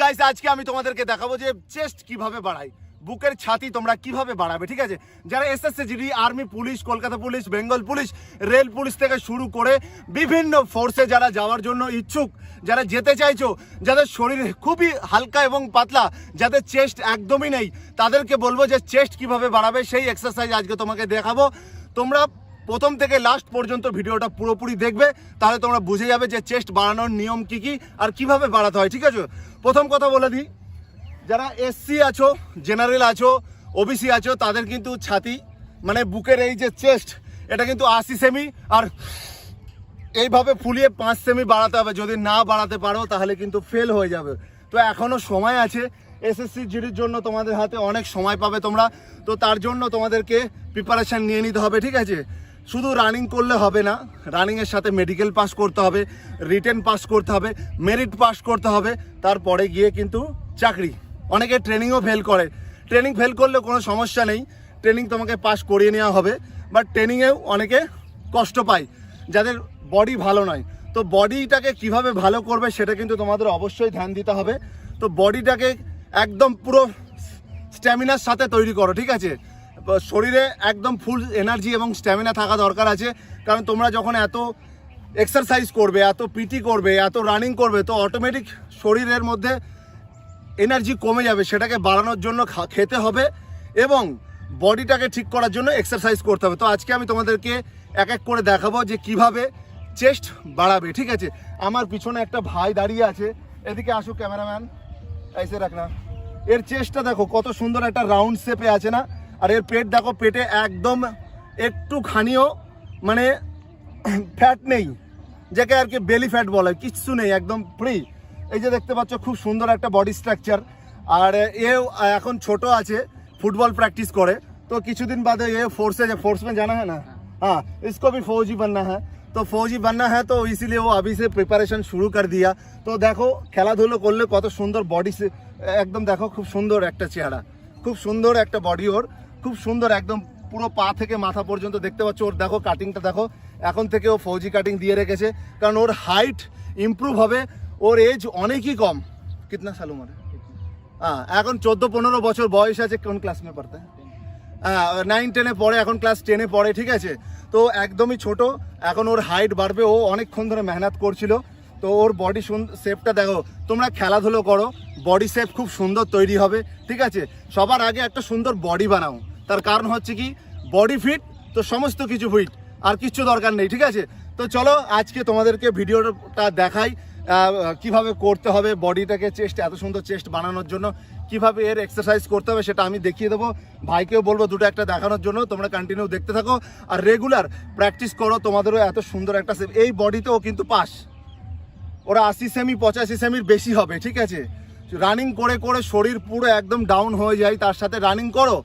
Guys আজকে আমি তোমাদেরকে দেখাবো যে চেস্ট কীভাবে বাড়াই বুকের ছাতি তোমরা কীভাবে বাড়াবে, ঠিক আছে? যারা SSC GD army police Kolkata police Bengal police rail police থেকে শুরু করে বিভিন্ন ফোর্সে যারা যাওয়ার জন্য ইচ্ছুক, যারা যেতে চাইছো, যাদের শরীর খুবই হালকা এবং পাতলা, যাদের চেস্ট একদমই নেই, তাদেরকে বলব যে চেস্ট কীভাবে বাড়াবে, সেই এক্সারসাইজ আজকে তোমাকে দেখাবো। তোমরা প্রথম থেকে লাস্ট পর্যন্ত ভিডিওটা পুরোপুরি দেখবে, তাহলে তোমরা বুঝে যাবে যে চেস্ট বাড়ানোর নিয়ম কি কি আর কীভাবে বাড়াতে হয়, ঠিক আছে? প্রথম কথা বলে দিই, যারা এসসি আছো জেনারেল আছো ওবিসি আছো, তাদের কিন্তু ছাতি মানে বুকের এই যে চেস্ট এটা কিন্তু আশি সেমি আর এইভাবে ফুলিয়ে পাঁচ সেমি বাড়াতে হবে। যদি না বাড়াতে পারো, তাহলে কিন্তু ফেল হয়ে যাবে। তো এখনও সময় আছে এসএসসি জিডির জন্য তোমাদের হাতে অনেক সময় পাবে তোমরা। তো তার জন্য তোমাদেরকে প্রিপারেশান নিয়ে নিতে হবে, ঠিক আছে? শুধু রানিং করলে হবে না রানিংয়ের সাথে মেডিকেল পাস করতে হবে রিটেন পাস করতে হবে মেরিট পাস করতে হবে, তারপরে গিয়ে কিন্তু চাকরি। অনেকে ট্রেনিংও ফেল করে। ট্রেনিং ফেল করলে কোনো সমস্যা নেই ট্রেনিং তোমাকে পাস করিয়ে নেওয়া হবে বাট ট্রেনিংয়েও অনেকে কষ্ট পায়, যাদের বডি ভালো নয়। তো বডিটাকে কীভাবে ভালো করবে সেটা কিন্তু তোমাদের অবশ্যই ধ্যান দিতে হবে। তো বডিটাকে একদম পুরো স্ট্যামিনার সাথে তৈরি করো, ঠিক আছে? শরীরে একদম ফুল এনার্জি এবং স্ট্যামিনা থাকা দরকার আছে। কারণ তোমরা যখন এত এক্সারসাইজ করবে, এত পিটি করবে, এত রানিং করবে, তো অটোমেটিক শরীরের মধ্যে এনার্জি কমে যাবে, সেটাকে বাড়ানোর জন্য খেতে হবে এবং বডিটাকে ঠিক করার জন্য এক্সারসাইজ করতে হবে। তো আজকে আমি তোমাদেরকে এক এক করে দেখাবো যে কীভাবে চেস্ট বাড়াবে, ঠিক আছে? আমার পিছনে একটা ভাই দাঁড়িয়ে আছে। এদিকে আসো ক্যামেরাম্যান এসে রাখনা। এর চেস্টটা দেখো, কত সুন্দর একটা রাউন্ড শেপে আছে না? আর এর পেট দেখো পেটে একদম একটুখানিও মানে ফ্যাট নেই যাকে আর কি বেলি ফ্যাট বলে কিচ্ছু নেই একদম ফ্রি এই যে দেখতে পাচ্ছ খুব সুন্দর একটা বডি স্ট্রাকচার আর এও এখন ছোট আছে ফুটবল প্র্যাকটিস করে তো কিছুদিন বাদে ये फोर्स है फोर्स में जाना है ना हाँ इसको भी फौजी बनना है তো ফৌজি বান্না হ্যাঁ তো ইসিলিয়ে ও আবি সে প্রিপারেশন শুরু কর দিয়া তো দেখো খেলাধুলো করলে কত সুন্দর বডি একদম দেখো খুব সুন্দর একটা চেহারা খুব সুন্দর একটা বডি ওর খুব সুন্দর একদম পুরো পা থেকে মাথা পর্যন্ত দেখতে পাচ্ছ, ওর দেখো কাটিংটা দেখো। এখন থেকে ও ফৌজি কাটিং দিয়ে রেখেছে, কারণ ওর হাইট ইমপ্রুভ হবে, ওর এজ অনেকই কম। কিতনা সাল উমর হ্যাঁ এখন চোদ্দ পনেরো বছর বয়স আছে, কোন ক্লাস মে পড়তে? হ্যাঁ নাইন টেনে পড়ে, এখন ক্লাস টেনে পড়ে, ঠিক আছে? তো একদমই ছোট, এখন ওর হাইট বাড়বে, ও অনেকক্ষণ ধরে মেহনত করছিল। তো ওর বডি শেপটা দেখো, তোমরা খেলাধুলো করো বডি শেপ খুব সুন্দর তৈরি হবে, ঠিক আছে? সবার আগে একটা সুন্দর বডি বানাও। তার কারণ হচ্ছে কি বডি ফিট তো সমস্ত কিছু ফিট আর কিচ্ছু দরকার নেই, ঠিক আছে? তো চলো, আজকে তোমাদেরকে ভিডিওটা দেখাই কীভাবে করতে হবে বডিটাকে চেস্ট এত সুন্দর চেস্ট বানানোর জন্য, কীভাবে এর এক্সারসাইজ করতে হবে সেটা আমি দেখিয়ে দেবো। ভাইকেও বলব দুটো একটা দেখানোর জন্য, তোমরা কন্টিনিউ দেখতে থাকো। আর রেগুলার প্র্যাকটিস করো, তোমাদেরও এত সুন্দর একটা। এই বডিতেও কিন্তু পাস। ওরা আশি সেমি পঁচাশি সেমির বেশি হবে, ঠিক আছে? রানিং করে করে শরীর পুরো একদম ডাউন হয়ে যায়, তার সাথে রানিং করো।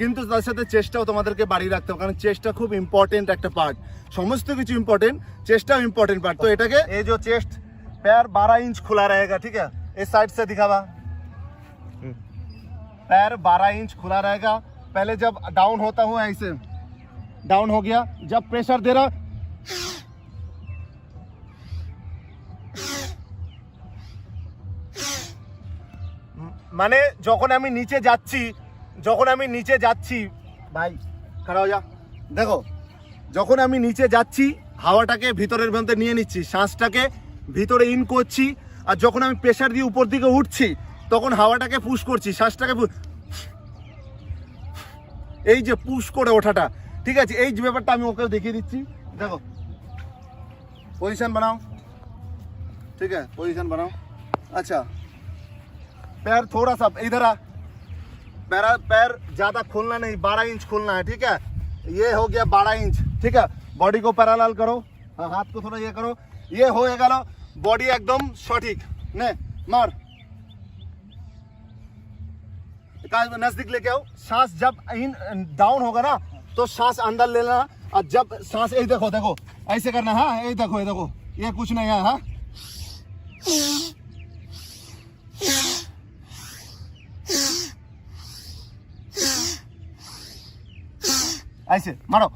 কিন্তু তার সাথে চেষ্টাও তোমাদেরকে বাড়িয়ে রাখতে হবে, কারণ চেষ্টা খুব ইম্পর্টেন্ট একটা পার্ট সমস্ত কিছু ইম্পর্টেন্ট চেষ্টাও ইম্পর্টেন্ট পার্ট তো এটাকে এই যে চেস্ট প্যার বারো ইঞ্চ খোলা রয়েগা, ঠিক আছে? এই সাইড সে দেখাবা। প্যার বারো ইঞ্চ খোলা रहेगा পহলে जब ডাউন হতা হুয়া এসে ডাউন हो গিয়া। जब प्रेशर দে মানে যখন আমি নিচে যাচ্ছি যখন আমি নিচে যাচ্ছি ভাই খারাপ যা দেখো যখন আমি নিচে যাচ্ছি হাওয়াটাকে ভিতরের মধ্যে নিয়ে নিচ্ছি শ্বাসটাকে ভিতরে ইন করছি আর যখন আমি প্রেশার দিয়ে উপর দিকে উঠছি তখন হাওয়াটাকে পুশ করছি শ্বাসটাকে পু- এই যে পুশ করে ওঠাটা ঠিক আছে এই যে ব্যাপারটা আমি ওকে দেখিয়ে দিচ্ছি দেখো পজিশন বানাও ठीक है पोजीशन बनाओ अच्छा पैर थोड़ा सा इधर आ पैर पैर ज़्यादा खोलना नहीं, बारह इंच खोलना है, ठीक है? ये हो गया बारह इंच, ठीक है? बॉडी को पैरालाल करो हाँ हाथ को थोड़ा ये करो। ये हो गया बॉडी एकदम सटीक। ने, मार। नज़दीक लेके आओ सांस जब इन डाउन होगा ना तो सांस अंदर लेना। और जब सांस यही देखो देखो। ऐसे करना हाँ यही देखो, ये देखो। ये कुछ नहीं है हाँ। ऐसे मारो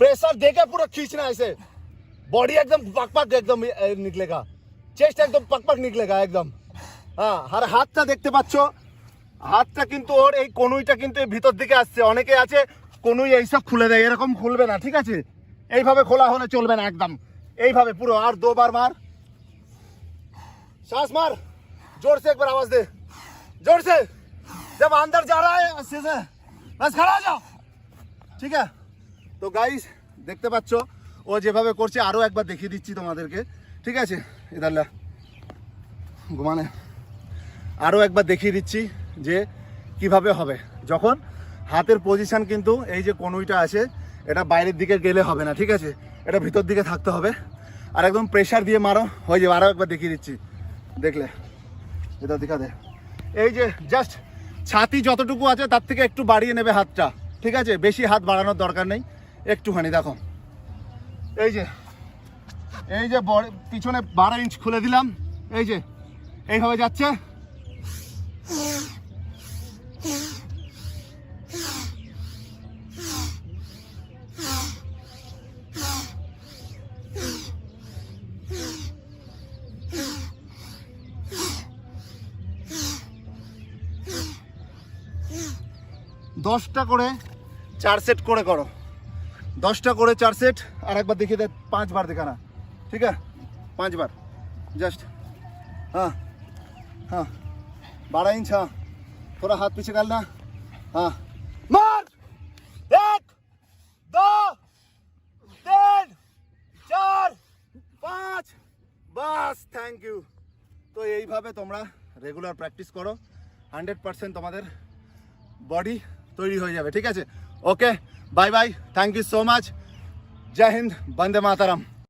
प्रेशर देके पूरा खींचना ऐसे बॉडी एकदम पक पक एकदम ए, निकलेगा চেস্ট একদম পাক পাক নিকলেগা একদম হ্যাঁ আর হাতটা দেখতে পাচ্ছ হাতটা কিন্তু ওর এই কনুইটা কিন্তু এই ভিতর দিকে আসছে অনেকে আছে কনুই এইসব খুলে দেয় এরকম খুলবে না ঠিক আছে এইভাবে খোলা হলে চলবে না একদম এইভাবে পুরো আর দোবার মার सांस मार जोर से एक बार आवाज दे जोर से जब अंदर जा रहा है अच्छे से बस खड़ा हो जाओ ঠিক আছে তো গাইস দেখতে পাচ্ছ ও যেভাবে করছে আরও একবার দেখিয়ে দিচ্ছি তোমাদেরকে ঠিক আছে ইদাল্লা ঘুমানে আরও একবার দেখিয়ে দিচ্ছি যে কিভাবে হবে যখন হাতের পজিশন কিন্তু এই যে কনুইটা আছে এটা বাইরের দিকে গেলে হবে না ঠিক আছে এটা ভিতর দিকে থাকতে হবে আর একদম প্রেশার দিয়ে মারো হয়ে যাবে আরও একবার দেখিয়ে দিচ্ছি দেখলে এটা দেখা দে এই যে জাস্ট ছাতি যতটুকু আছে তার থেকে একটু বাড়িয়ে নেবে হাতটা। ঠিক আছে? বেশি হাত বাড়ানোর দরকার নেই। একটুখানি দেখো। এই যে এই যে পিছনে বারো ইঞ্চ খুলে দিলাম। এই যে, এইভাবে যাচ্ছে। দশটা করে চার সেট করে করো দশটা করে চার সেট আর একবার দেখিয়ে দে পাঁচবার দেখানা ঠিক আছে পাঁচবার জাস্ট हाँ हाँ बारह इंच हाँ थोड़ा हाथ पीछे डालना हाँ मार एक दो तीन চার পাঁচ বাস থ্যাংক ইউ তো এইভাবে তোমরা রেগুলার প্র্যাকটিস করো হান্ড্রেড পার্সেন্ট তোমাদের বডি তৈরি হয়ে যাবে, ঠিক আছে? Okay bye bye thank you so much জয় হিন্দ, বন্দে মাতারাম।